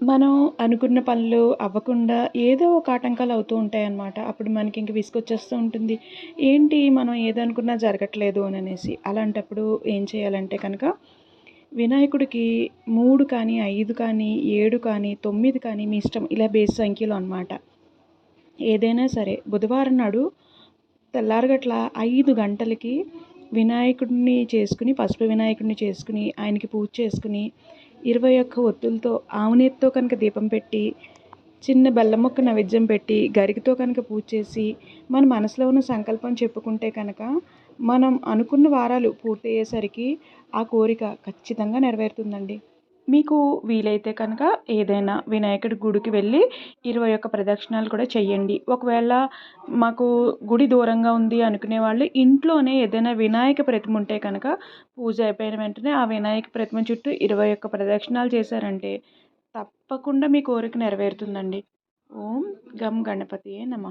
మనం అనుకున్న పనులు అవ్వకుండా ఏదో ఒక ఆటంకాలు అవుతూ ఉంటాయన్నమాట. అప్పుడు మనకి ఇంక విసుగొచ్చేస్తూ ఉంటుంది. ఏంటి మనం ఏదనుకున్నా జరగట్లేదు అని అనేసి. అలాంటప్పుడు ఏం చేయాలంటే కనుక వినాయకుడికి మూడు కానీ ఐదు కానీ ఏడు కానీ తొమ్మిది కానీ మీ ఇష్టం ఇలా బేస్ సంఖ్యలో అనమాట ఏదైనా సరే బుధవారం నాడు తెల్లారగట్ల ఐదు గంటలకి వినాయకుడిని చేసుకుని పసుపు వినాయకుడిని చేసుకుని ఆయనకి పూజ చేసుకుని ఇరవై ఒక్క ఒత్తులతో ఆవునేతితో కనుక దీపం పెట్టి చిన్న బెల్లం ముక్క నైవేద్యం పెట్టి గరికతో కనుక పూజ చేసి మన మనసులో ఉన్న సంకల్పం చెప్పుకుంటే కనుక మనం అనుకున్న వారాలు పూర్తయ్యేసరికి ఆ కోరిక ఖచ్చితంగా నెరవేరుతుందండి. మీకు వీలైతే కనుక ఏదైనా వినాయకుడి గుడికి వెళ్ళి ఇరవై ఒక్క ప్రదక్షిణాలు కూడా చేయండి ఒకవేళ మాకు గుడి దూరంగా ఉంది అనుకునే వాళ్ళు ఇంట్లోనే ఏదైనా వినాయక ప్రతిమ ఉంటే కనుక పూజ అయిపోయిన వెంటనే ఆ వినాయక ప్రతిమ చుట్టూ ఇరవై ఒక్క ప్రదక్షిణాలు చేశారంటే తప్పకుండా మీ కోరిక నెరవేరుతుందండి. ఓం గం గణపతియే నమ.